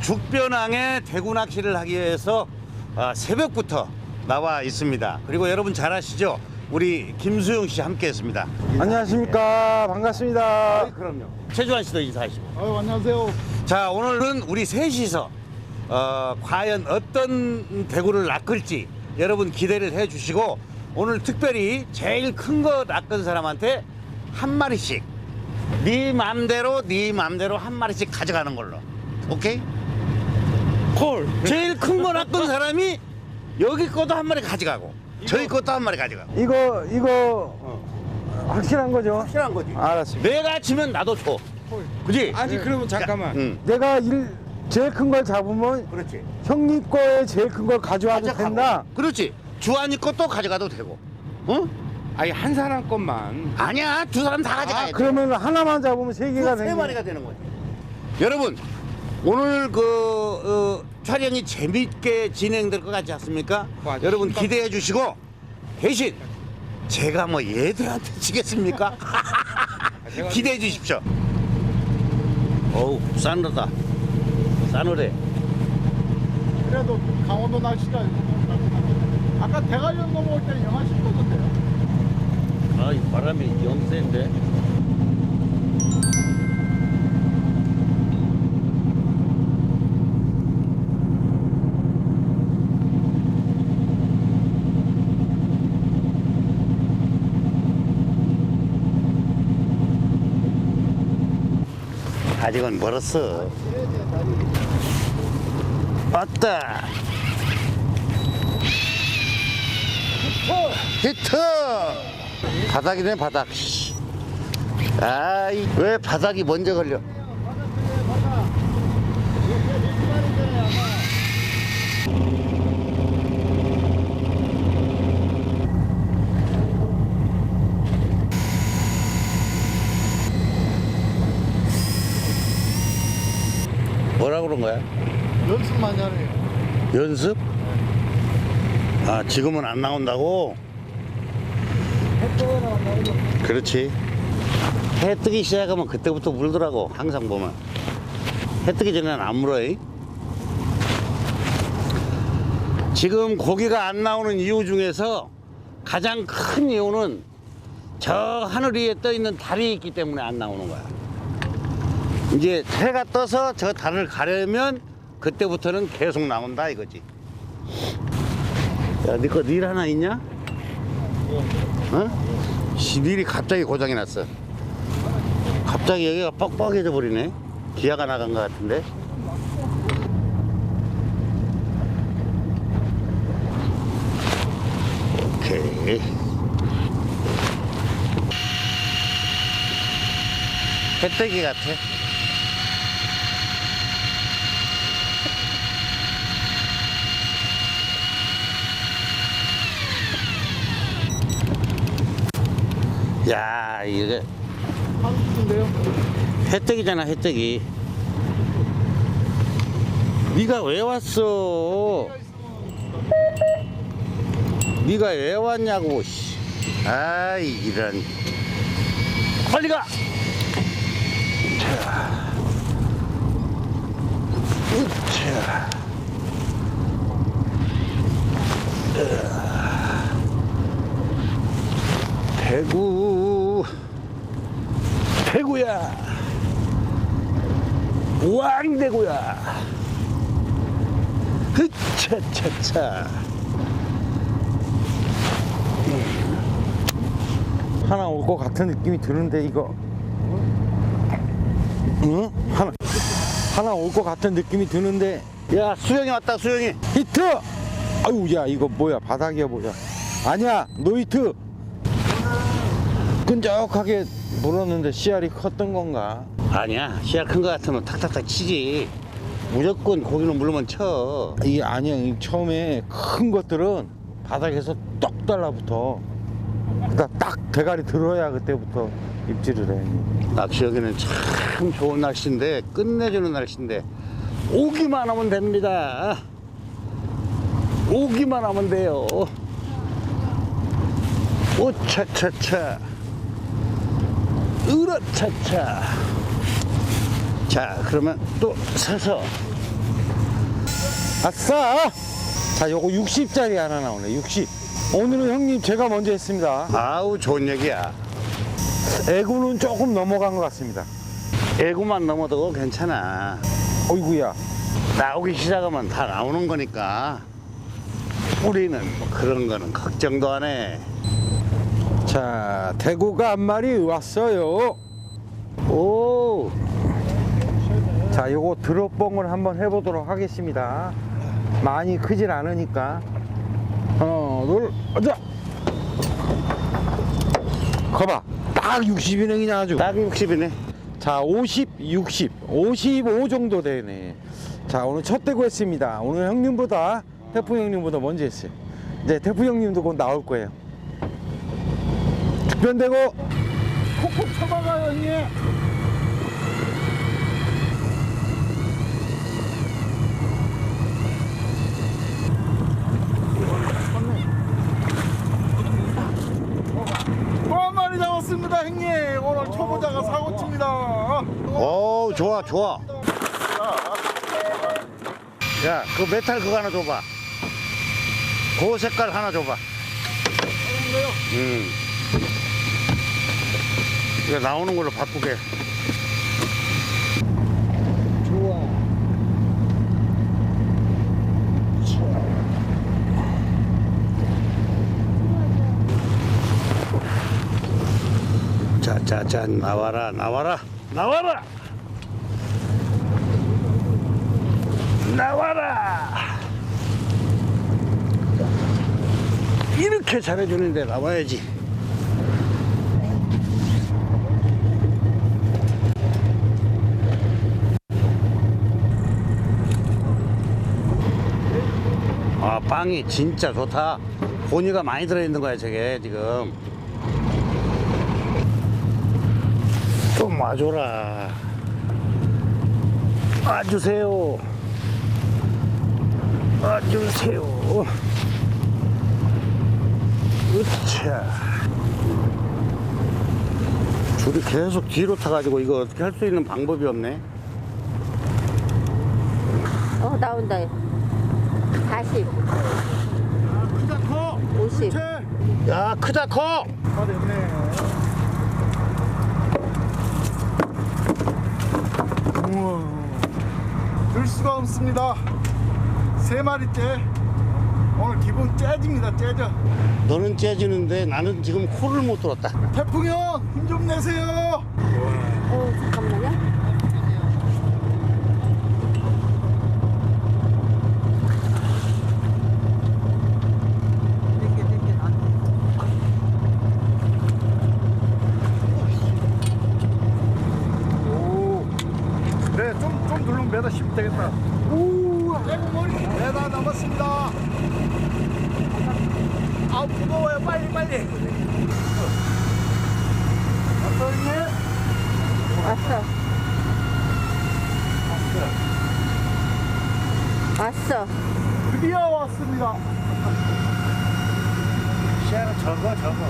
죽변항에 대구 낚시를 하기 위해서 아, 새벽부터 나와 있습니다. 그리고 여러분 잘 아시죠? 우리 김수영 씨 함께 했습니다. 안녕하십니까 반갑습니다 그럼요. 최주환 씨도 인사하시고. 아유 안녕하세요 자, 오늘은 우리 셋이서 어, 과연 어떤 대구를 낚을지 여러분 기대를 해 주시고 오늘 특별히 제일 큰 거 낚은 사람한테 한 마리씩 네 맘대로 네 맘대로 한 마리씩 가져가는 걸로. 오케이? 콜. 제일 큰 거 낚은 사람이 여기 것도 한 마리 가져가고 저희 것도 한 마리 가져가고. 이거 이거 확실한 거죠? 확실한 거지. 알았습니다 내가 치면 나도 줘. 그지? 아니 그러면 잠깐만 응. 내가 일, 제일 큰 걸 잡으면 그렇지. 형님 거에 제일 큰 걸 가져와도 가져가고. 된다 그렇지. 주한이 것도 가져가도 되고. 어? 아니 한 사람 것만 아니야. 두 사람 다 가져가야 아, 돼. 그러면 하나만 잡으면 세 개가 세 되는 마리가 되는 거지. 여러분, 오늘 그 어, 촬영이 재밌게 진행될 것 같지 않습니까? 맞아. 여러분 기대해 주시고 대신 제가 뭐 얘들한테 지겠습니까? 제가- 기대해 주십시오. 어우, 싸늘하다. 싸늘해. 그래도 강원도 날씨가 아까 대관령 넘어올 때 영하 10도던데요. 아, 이 바람이 영 센데. 아직은 멀었어. 왔다. 히트! 바닥이네 바닥. 씨. 아이 왜 바닥이 먼저 걸려? 그런 거야? 연습 많이 하네요. 연습? 아 지금은 안 나온다고? 그렇지. 해 뜨기 시작하면 그때부터 물더라고. 항상 보면. 해 뜨기 전에는 안 물어. 이 지금 고기가 안 나오는 이유 중에서 가장 큰 이유는 저 하늘 위에 떠 있는 달이 있기 때문에 안 나오는 거야. 이제 해가 떠서 저 달을 가려면 그때부터는 계속 나온다 이거지. 야, 니거 닐 하나 있냐? 어? 씨, 닐이 갑자기 고장이 났어. 갑자기 여기가 뻑뻑해져 버리네. 기아가 나간 것 같은데. 오케이. 햇뜨기 같아. 야, 이게 한국인데요. 혜택이잖아, 혜택이. 네가 왜 왔어? 네가 왜 왔냐고, 씨. 아이, 이런. 빨리 가! 자. 으차. 대구. 대구야. 왕대구야. 흐차차차. 하나 올 것 같은 느낌이 드는데 이거 응? 하나 하나 올 것 같은 느낌이 드는데 야, 수영이 왔다, 수영이. 히트 아유 야 이거 뭐야 바닥이야 뭐야 아니야 노히트 끈적하게 물었는데 씨알이 컸던 건가 아니야, 시야 큰거 같으면 탁탁탁 치지. 무조건 고기는 물면 쳐. 이 처음에 큰 것들은 바닥에서 떡 달라붙어 그다 딱 대가리 들어야 그때부터 입질을 해 낚시 여기는 참 좋은 날씨인데, 끝내주는 날씨인데, 오기만 하면 됩니다. 오기만 하면 돼요. 오차차차. 으라차차. 자, 그러면 또 서서. 아싸! 자, 요거 60짜리 하나 나오네, 60. 오늘은 형님 제가 먼저 했습니다. 아우, 좋은 얘기야. 애구는 조금 넘어간 것 같습니다. 애구만 넘어도 괜찮아. 어이구야. 나오기 시작하면 다 나오는 거니까. 우리는 뭐 그런 거는 걱정도 안 해. 자, 대구가 한 마리 왔어요. 오, 자, 요거 드롭봉을 한번 해보도록 하겠습니다. 많이 크진 않으니까. 하나, 둘, 자. 거봐. 딱 60인행이냐 아주. 딱 60이네. 자, 50, 60, 55 정도 되네. 자, 오늘 첫 대구 했습니다. 오늘 형님보다, 태풍 형님보다 먼저 했어요. 이제 태풍 형님도 곧 나올 거예요. 특변대구 콕콕 쳐박아요 형님 마리 잡았습니다 형님 오늘 초보자가 사고 칩니다 오, 좋아, 좋아. 야, 그 메탈 그거 하나 줘봐. 그 색깔 하나 줘봐. 음. 이거 나오는 걸로 바꾸게. 자, 자, 자, 나와라, 나와라, 나와라! 나와라! 이렇게 잘해주는데 나와야지. 빵이 진짜 좋다. 고니가 많이 들어있는 거야, 저게, 지금. 좀 와줘라. 와주세요. 와주세요. 으차. 줄이 계속 뒤로 타가지고 이거 어떻게 할 수 있는 방법이 없네. 어 나온다 40 크다 커50채 야, 크다, 커! 다 됐네 우와. 들 수가 없습니다. 세 마리째. 오늘 기분 째집니다 째져. 너는 째지는데 나는 지금 코를 못 들었다. 태풍이 형힘 좀 내세요 어 잠깐만요 네, 좀, 매다 10 되겠다. 오, 매다 남았습니다. 아, 무거워요. 빨리, 빨리. 왔어, 형님? 왔어 왔어 드디어 왔습니다. 시야는 적어, 적어.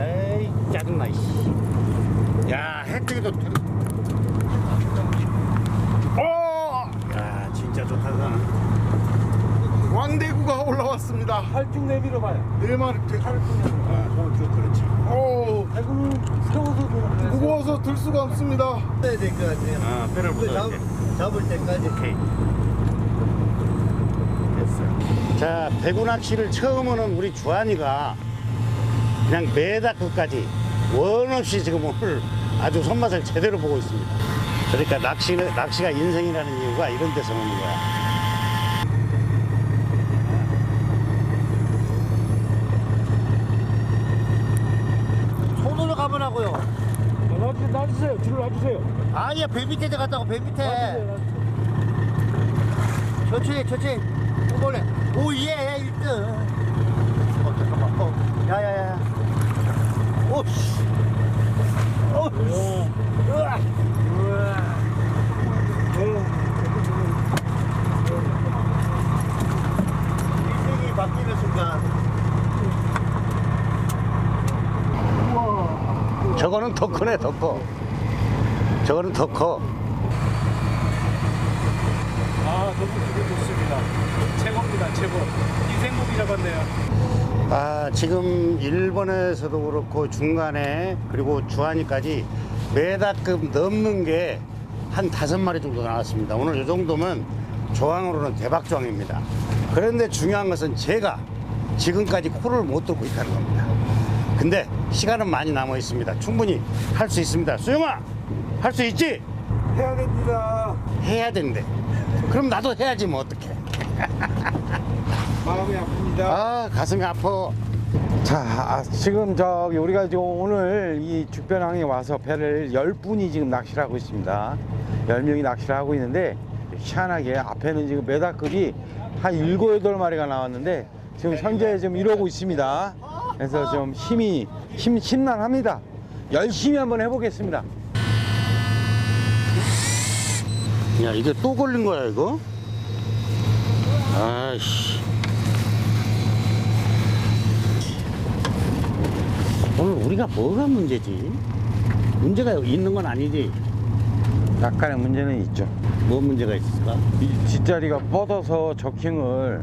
에이, 짜증나, 이씨. 야, 혜택이도. 들- 어, 야, 진짜 좋다, 그거는. 왕대구가 올라왔습니다. 팔쭉 내밀어 봐요. 네 마리째. 아, 손을 쭉 그렇지. 오, 대구는 들어. 무거워서 들 수가 없습니다. 아, 뼈를 묻어야 돼. 잡을 때까지. 오케이. 됐어. 자, 배구 낚시를 처음 오는 우리 주한이가 그냥 매다 끝까지 원 없이 지금 오늘 아주 손맛을 제대로 보고 있습니다. 그러니까 낚시는, 낚시가 인생이라는 이유가 이런 데서 오는 거야. 손으로 가면 하고요. 놔주세요, 놔주세요. 줄을 놔주세요. 아니야, 배 밑에 갔다고, 배 밑에. 천천히, 천천히. 오래. 오, 예, 1등. 어, 잠깐만. 어, 야, 야, 야. 오, 씨. 저거는 더 크네 더 커 저거는 더 커 아 너무 기분 좋습니다. 최고입니다 최고. 인생곡이 잡았네요. 아, 지금 일본에서도 그렇고 중간에 그리고 주한이까지 메다급 넘는 게 한 다섯 마리 정도 나왔습니다. 오늘 이 정도면 조항으로는 대박 조항입니다. 그런데 중요한 것은 제가 지금까지 코를 못 들고 있다는 겁니다. 근데 시간은 많이 남아 있습니다. 충분히 할 수 있습니다. 수영아! 할 수 있지? 해야 됩니다. 해야 된대. 그럼 나도 해야지 뭐 어떡해. 마음이 아픕니다. 아, 가슴이 아파. 자, 아, 지금 저기 우리가 지금 오늘 이 죽변항에 와서 배를 열 분이 지금 낚시를 하고 있습니다. 열 명이 낚시를 하고 있는데 희한하게 앞에는 지금 메다급이 한 일곱 여덟 마리가 나왔는데 지금 현재 좀 이러고 있습니다. 그래서 좀 힘이 힘 심란합니다. 열심히 한번 해보겠습니다. 야, 이게 또 걸린 거야, 이거? 아이씨. 오늘 우리가 뭐가 문제지? 문제가 있는 건 아니지? 약간의 문제는 있죠. 뭐 문제가 있을까? 이 뒷자리가 뻗어서 저킹을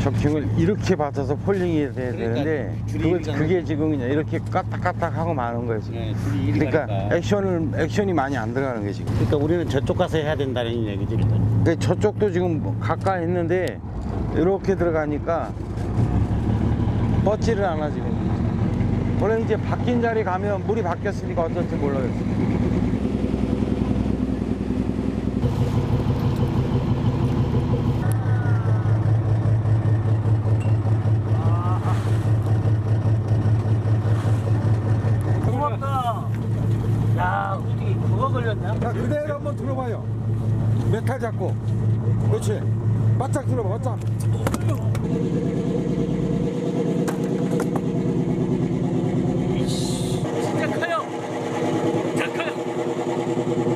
저킹을 이렇게 받아서 폴링이 돼야 그러니까 되는데 줄이 일정하게- 그게 지금 그냥 이렇게 까딱까딱 하고 마는 거예요 지금. 네, 줄이 이리 그러니까 가니까. 액션을 액션이 많이 안 들어가는 게 지금. 그러니까 우리는 저쪽 가서 해야 된다는 얘기지. 그러니까. 근데 저쪽도 지금 뭐 가까이 있는데 이렇게 들어가니까 뻗지를 않아 지금. 원래 이제 바뀐 자리 가면 물이 바뀌었으니까 어떨지 몰라요. 고맙다. 야, 어떻게 그거 걸렸냐? 자 그대로 한번 들어봐요. 메탈 잡고. 그렇지. 바짝 들어봐 바짝. 진짜 커요. 진짜 커요.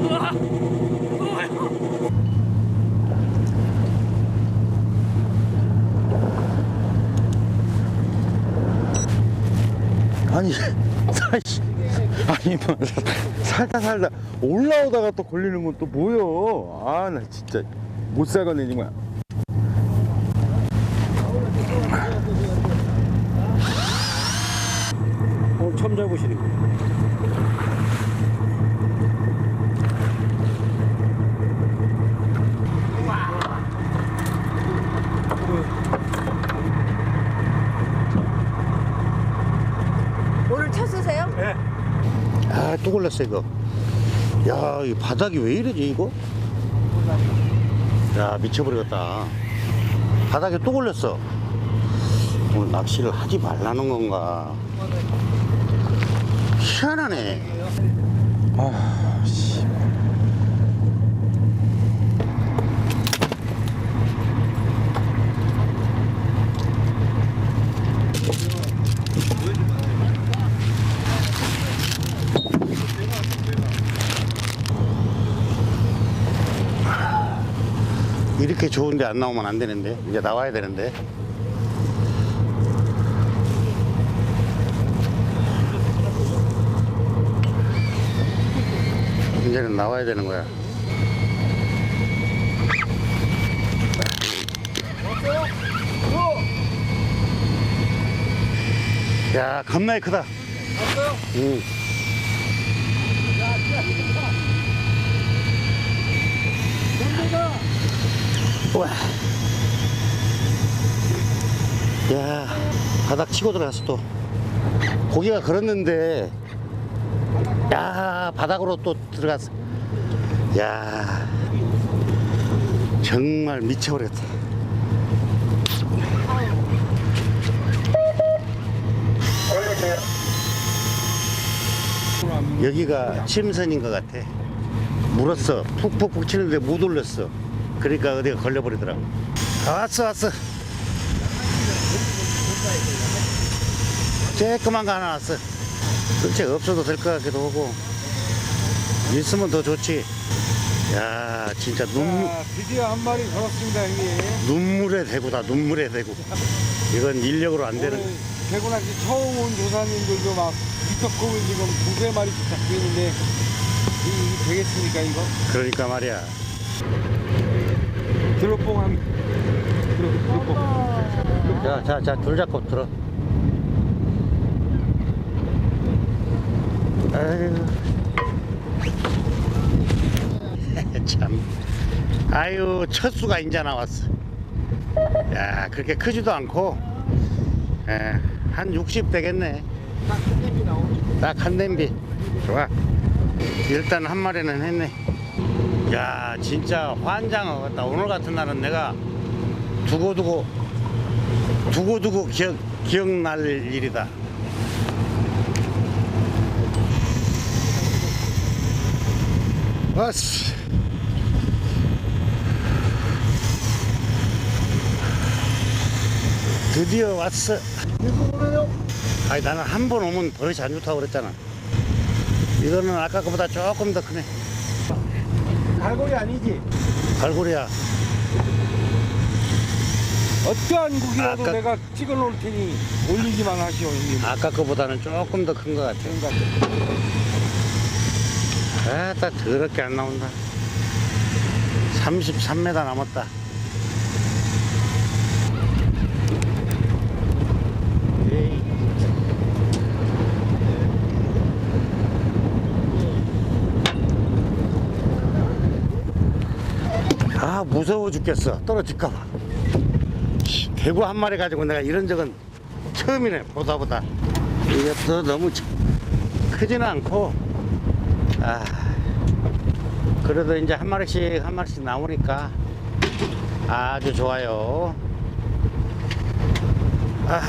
우와, 우와요. 아니 사이씨 살다 살다. 올라오다가 또 걸리는 건 또 뭐여? 아 나 진짜 못 살겠네 정말 오늘 처음 잡으시는 거. 오늘 첫 쓰세요? 네. 아, 또 걸렸어, 이거. 야, 이 바닥이 왜 이러지, 이거? 야, 미쳐버리겠다. 바닥에 또 걸렸어. 오늘 낚시를 하지 말라는 건가? 희한하네. 아 이렇게 좋은데 안 나오면 안 되는데. 이제 나와야 되는데. 이제는 나와야 되는 거야. 야, 겁나게 크다. 응. 와. 야, 바닥 치고 들어갔어 또. 고기가 걸었는데, 야, 바닥으로 또 들어갔어. 야, 정말 미쳐버렸다. 여기가 침선인 것 같아. 물었어. 푹푹푹 치는데 못 올렸어. 그러니까 어디가 걸려버리더라고. 아, 왔어, 왔어. 쬐끄만 거 하나 왔어. 글쎄, 없어도 될 것 같기도 하고. 있으면 더 좋지. 야 진짜 눈, 자, 드디어 한 마리 걸었습니다 형님. 눈물의 대구다 눈물의 대구 이건 인력으로 안 되는 오늘 대구 낚시 처음 온 조사님들도 막 미터컵을 지금 두세 마리씩 잡고 있는데 이, 이 되겠습니까 이거? 그러니까 말이야 드롭봉 한 드롭봉 자 자자줄 잡고 들어. 아유. 참. 아유 첫 수가 인자 나왔어. 야 그렇게 크지도 않고. 예, 한60 되겠네. 딱한 냄비. 좋아. 일단 한 마리는 했네 야 진짜 환장하겠다. 오늘 같은 날은 내가 두고두고 두고두고 기억 기억날 일이다. 왔어. 드디어 왔어. 아니 나는 한 번 오면 버릇이 안 좋다고 그랬잖아. 이거는 아까 거보다 조금 더 크네 갈고리 아니지? 갈고리야. 어떠한 아까- 내가 찍어 놓을 테니 올리기만 하시오 형님. 아까 거보다는 조금 더 큰 것 같아 그러니까 아딱 더럽게 안 나온다. 33m 남았다 무서워 죽겠어. 떨어질까봐. 씨, 대구 한 마리 가지고 내가 이런 적은 처음이네. 보다 보다. 이것도 너무 참 크지는 않고. 아 그래도 이제 한 마리씩 한 마리씩 나오니까 아주 좋아요. 아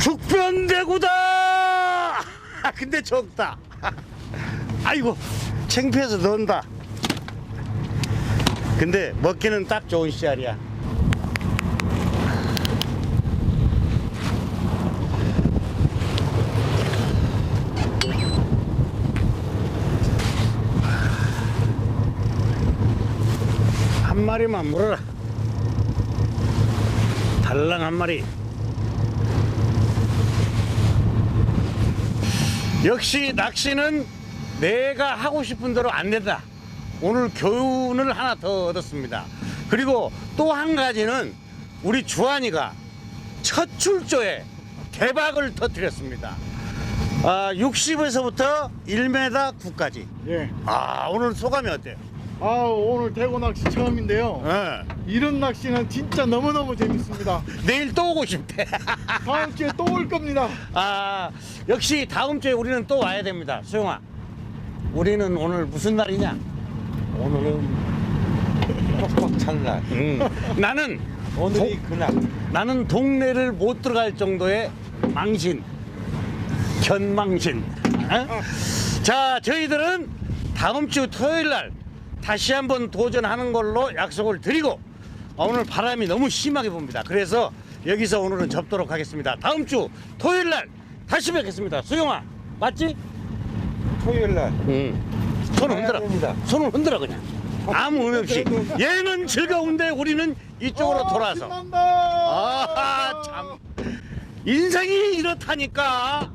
죽변대구다! 근데 적다. 아이고 창피해서 넣는다 근데 먹기는 딱 좋은 씨알이야 한 마리만 물어라. 달랑 한 마리. 역시 낚시는 내가 하고 싶은 대로 안 된다. 오늘 교훈을 하나 더 얻었습니다. 그리고 또 한 가지는 우리 주한이가 첫 출조에 대박을 터뜨렸습니다. 아, 60에서부터 1m 9까지. 예. 아, 오늘 소감이 어때요? 아 오늘 대구 낚시 처음인데요. 예. 이런 낚시는 진짜 너무너무 재밌습니다. 내일 또 오고 싶대. 다음 주에 또 올 겁니다. 아, 역시 다음 주에 우리는 또 와야 됩니다. 수영아, 우리는 오늘 무슨 날이냐? 오늘은 뻑뻑 찬날 음, 나는 오늘이 그날 나는 동네를 못 들어갈 정도의 망신, 견망신. 어? 자, 저희들은 다음 주 토요일 날 다시 한번 도전하는 걸로 약속을 드리고 어, 오늘 바람이 너무 심하게 봅니다. 그래서 여기서 오늘은 접도록 하겠습니다. 다음 주 토요일 날 다시 뵙겠습니다. 수영아, 맞지? 토요일 날 응. 손을 흔들어. 손을 흔들어 그냥. 아무 의미 없이. 얘는 즐거운데 우리는 이쪽으로 돌아서. 신난다. 아 참. 인생이 이렇다니까.